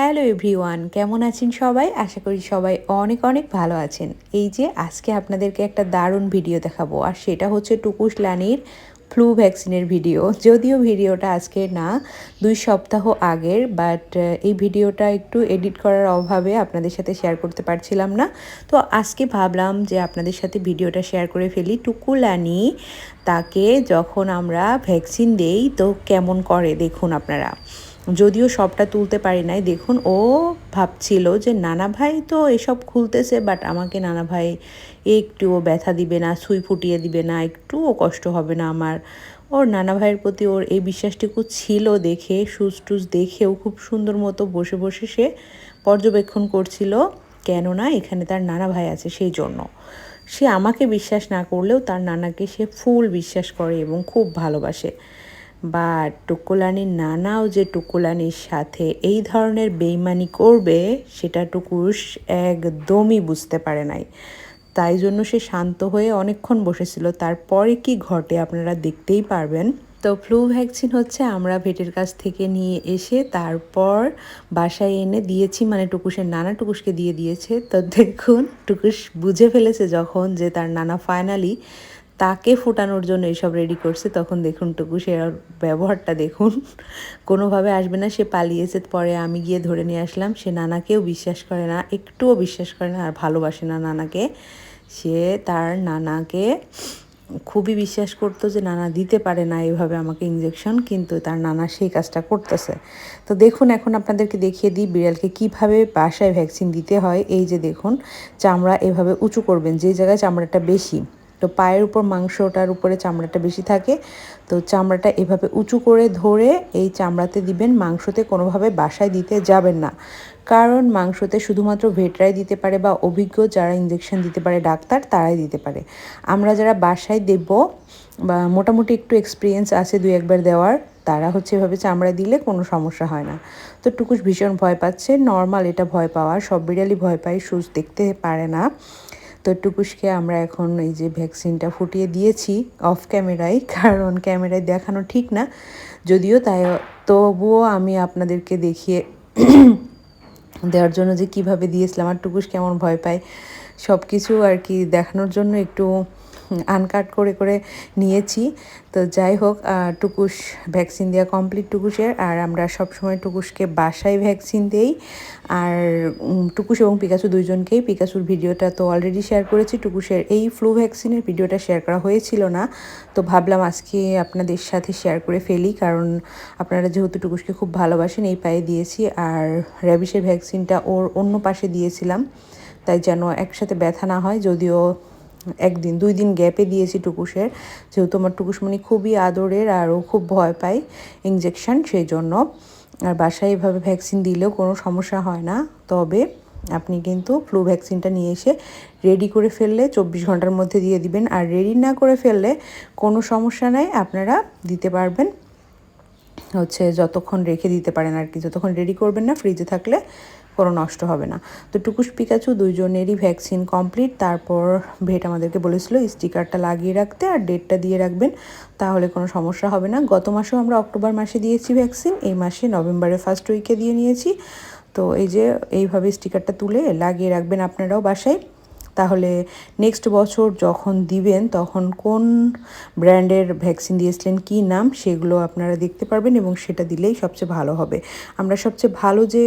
Hello everyone, কেমন আছেন সবাই? আশা করি সবাই অনেক অনেক ভালো আছেন। এই যে আজকে আপনাদেরকে একটা দারুণ ভিডিও দেখাবো, আর সেটা হচ্ছে টুকুস লানির ফ্লু ভ্যাকসিনের ভিডিও। যদিও ভিডিওটা আজকে না, দুই সপ্তাহ আগের বাট এই ভিডিওটা একটু এডিট করার অভাবে আপনাদের সাথে শেয়ার করতে পারছিলাম না। তো আজকে ভাবলাম যে আপনাদের সাথে ভিডিওটা শেয়ার করে ফেলি। টুকুলানি তাকে যখন আমরা ভ্যাকসিন দেই, তো কেমন করে দেখুন আপনারা। যদিও সবটা তুলতে পারি নাই, দেখুন, ও ভাবছিল যে, নানা ভাই তো এসব খুলতেছে বাট আমাকে নানা ভাই একটুও ব্যথা দিবে না, সুই ফুটিয়ে দিবে না, একটুও কষ্ট হবে না আমার। ওর নানা ভাইয়ের প্রতি ওর এই বিশ্বাসটুকু ছিল দেখে সুস টুস দেখেও খুব সুন্দর মতো বসে বসে সে পর্যবেক্ষণ করছিল, কেননা এখানে তার নানা ভাই আছে সেই জন্য। সে আমাকে বিশ্বাস না করলেও তার নানাকে সে ফুল বিশ্বাস করে এবং খুব ভালোবাসে। বা টুকুলানির নানাও যে টুকুলানির সাথে এই ধরনের বেইমানি করবে, সেটা টুকুস একদমই বুঝতে পারে নাই। তাই জন্য সে শান্ত হয়ে অনেকক্ষণ বসেছিল। তারপরে কি ঘটে আপনারা দেখতেই পারবেন। তো ফ্লু ভ্যাকসিন হচ্ছে আমরা ভেটের কাছ থেকে নিয়ে এসে তারপর বাসায় এনে দিয়েছি মানে টুকুসের নানা টুকুসকে দিয়ে দিয়েছে। তো দেখুন টুকুস বুঝে ফেলেছে যখন যে তার নানা ফাইনালি তাকে ফোটানোর জন্য এসব রেডি করছে, তখন দেখুন টুকু, সে ব্যবহারটা দেখুন। কোনোভাবে আসবে না, সে পালিয়েছে, পরে আমি গিয়ে ধরে নিয়ে আসলাম। সে নানাকেও বিশ্বাস করে না, একটুও বিশ্বাস করে না, আর ভালোবাসে না নানাকে। সে তার নানাকে খুবই বিশ্বাস করতো যে নানা দিতে পারে না এভাবে আমাকে ইঞ্জেকশন কিন্তু তার নানা সেই কাজটা করতেছে। তো দেখুন, এখন আপনাদেরকে দেখিয়ে দিই বিড়ালকে কীভাবে বাসায় ভ্যাকসিন দিতে হয়। এই যে দেখুন, চামড়া এভাবে উঁচু করবেন, যে জায়গায় চামড়াটা বেশি। তো পায়ের উপর মাংসটার উপরে চামড়াটা বেশি থাকে। তো চামড়াটা এভাবে উঁচু করে ধরে এই চামড়াতে দিবেন, মাংসতে কোনোভাবে বাসায় দিতে যাবেন না। কারণ মাংসতে শুধুমাত্র ভেটরাই দিতে পারে বা অভিজ্ঞ যারা ইঞ্জেকশন দিতে পারে ডাক্তার, তারাই দিতে পারে। আমরা যারা বাসায় দেব বা মোটামুটি একটু এক্সপিরিয়েন্স আছে দুই একবার দেওয়ার, তারা হচ্ছে এভাবে চামড়া দিলে কোনো সমস্যা হয় না। তো টুকুস ভীষণ ভয় পাচ্ছে নর্মাল এটা ভয় পাওয়া, সব বিড়ালই ভয় পায়, সুচ দেখতে পারে না। তো টুকুসকে আমরা এখন এই যে ভ্যাকসিনটা ফুটিয়ে দিয়েছি অফ ক্যামেরায় কারণ ক্যামেরায় দেখানো ঠিক না। যদিও তাই, তবুও আমি আপনাদেরকে দেখিয়ে দেওয়ার জন্য যে কীভাবে দিয়েছিলাম, আর টুকুস কেমন ভয় পায় সব কিছু আর কি দেখানোর জন্য একটু আনকাট করে করে নিয়েছি। তো যাই হোক টুকুস ভ্যাকসিন দেওয়া কমপ্লিট টুকুসের আর আমরা সবসময় টুকুসকে বাসায় ভ্যাকসিন দেই। আর টুকুস এবং পিকাসু দুইজনকেই, পিকাসুর ভিডিওটা তো অলরেডি শেয়ার করেছি, টুকুসের এই ফ্লু ভ্যাকসিনের ভিডিওটা শেয়ার করা হয়েছিল না। তো ভাবলাম আজকে আপনাদের সাথে শেয়ার করে ফেলি, কারণ আপনারা যেহেতু টুকুসকে খুব ভালোবাসেন, এই পায়ে দিয়েছি। আর র্যাবিসের ভ্যাকসিনটা ওর অন্য পাশে দিয়েছিলাম, তাই যেন একসাথে ব্যথা না হয়, যদিও একদিন, দুই দিন গ্যাপে দিয়েছি টুকুসের। যেহেতু আমার টুকুসমণি খুবই আদরের আর ও খুব ভয় পায় ইঞ্জেকশন সেই জন্য আর বাসায় এভাবে ভ্যাকসিন দিলেও কোনো সমস্যা হয় না। তবে আপনি কিন্তু ফ্লু ভ্যাকসিনটা নিয়ে এসে রেডি করে ফেললে, চব্বিশ ঘণ্টার মধ্যে দিয়ে দিবেন। আর রেডি না করে ফেললে কোনো সমস্যা নাই, আপনারা দিতে পারবেন। হচ্ছে যতক্ষণ রেখে দিতে পারেন আর কি, যতক্ষণ রেডি করবেন না ফ্রিজে থাকলে কোনো নষ্ট হবে না। তো টুকুস পিকাচু দুইজনেরই ভ্যাকসিন কমপ্লিট। তারপর ভেট আমাদেরকে বলেছিল স্টিকারটা লাগিয়ে রাখতে আর ডেটটা দিয়ে রাখবেন, তাহলে কোনো সমস্যা হবে না। গত মাসেও আমরা অক্টোবর মাসে দিয়েছি ভ্যাকসিন, এই মাসে নভেম্বরের ফার্স্ট উইকে দিয়ে নিয়েছি। তো এই যে এইভাবে স্টিকারটা তুলে লাগিয়ে রাখবেন আপনারাও বাসায়। তাহলে নেক্সট বছর যখন দিবেন, তখন কোন ব্র্যান্ডের ভ্যাকসিন দিয়েছিলেন, কী নাম, সেগুলো আপনারা দেখতে পারবেন এবং সেটা দিলেই সবচেয়ে ভালো হবে। আমরা সবচেয়ে ভালো যে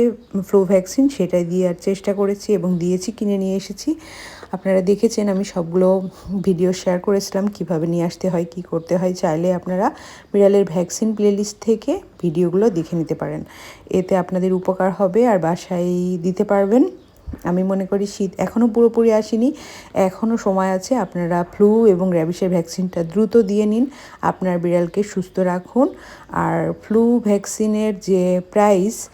ফ্লু ভ্যাকসিন সেটাই দেওয়ার চেষ্টা করেছি এবং দিয়েছি, কিনে নিয়ে এসেছি। আপনারা দেখেছেন, আমি সবগুলো ভিডিও শেয়ার করেছিলাম, কীভাবে নিয়ে আসতে হয়, কি করতে হয়, চাইলে আপনারা বিড়ালের ভ্যাকসিন প্লেলিস্ট থেকে ভিডিওগুলো দেখে নিতে পারেন। এতে আপনাদের উপকার হবে আর বাসায় দিতে পারবেন। আমি মনে করি শীত এখনও পুরোপুরি আসেনি। এখনও সময় আছে আপনারা ফ্লু এবং র্যাবিসের ভ্যাকসিনটা দ্রুত দিয়ে নিন। আপনার বিড়ালকে সুস্থ রাখুন। আর ফ্লু ভ্যাকসিনের যে প্রাইস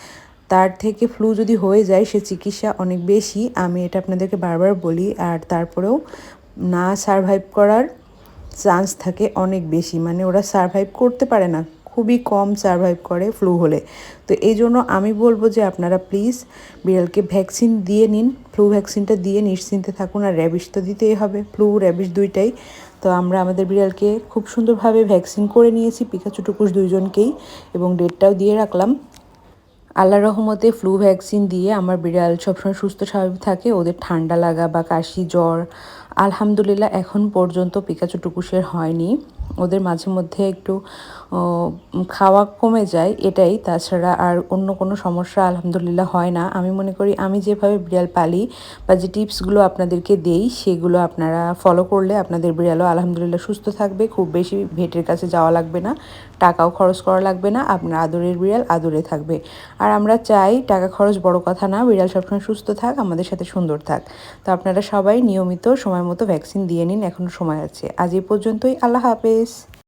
তার থেকে ফ্লু যদি হয়ে যায়, সে চিকিৎসা অনেক বেশি। আমি এটা আপনাদেরকে বারবার বলি। আর তারপরেও না সারভাইভ করার চান্স থাকে অনেক বেশি। মানে ওরা সারভাইভ করতে পারে না। খুবই কম সারভাইভ করে ফ্লু হলে। তো এই জন্য আমি বলব যে আপনারা প্লিজ বিড়ালকে ভ্যাকসিন দিয়ে নিন ফ্লু ভ্যাকসিনটা দিয়ে নিশ্চিন্তে থাকুন আর র্যাবিস তো দিতেই হবে ফ্লু র্যাবিস দুইটাই। তো আমরা আমাদের বিড়ালকে খুব সুন্দরভাবে ভ্যাকসিন করে নিয়েছি পিকাচু টুকুস দুইজনকেই এবং ডেটটাও দিয়ে রাখলাম। আল্লাহ রহমতে ফ্লু ভ্যাকসিন দিয়ে আমার বিড়াল সবসময় সুস্থ, স্বাভাবিক থাকে, ওদের ঠান্ডা লাগা বা কাশি, জ্বর, আলহামদুলিল্লাহ এখন পর্যন্ত পিকাচু টুকুসের হয়নি। ওদের মাঝে মধ্যে একটু খাওয়া কমে যায় এটাই। তাছাড়া আর অন্য কোনো সমস্যা আলহামদুলিল্লাহ হয় না। আমি মনে করি আমি যেভাবে বিড়াল পালি বা যে টিপসগুলো আপনাদেরকে দেই, সেগুলো আপনারা ফলো করলে আপনাদের বিড়ালও আলহামদুলিল্লাহ সুস্থ থাকবে। খুব বেশি ভেটের কাছে যাওয়া লাগবে না, টাকাও খরচ করা লাগবে না, আপনার আদরের বিড়াল আদরে থাকবে। আর আমরা চাই টাকা খরচ বড় কথা না, বিড়াল সবসময় সুস্থ থাক, আমাদের সাথে সুন্দর থাক। তো আপনারা সবাই নিয়মিত সময় মতো ভ্যাকসিন দিয়ে নিন এখনও সময় আছে। আজ এই পর্যন্তই, আল্লাহ হাফেজ। dias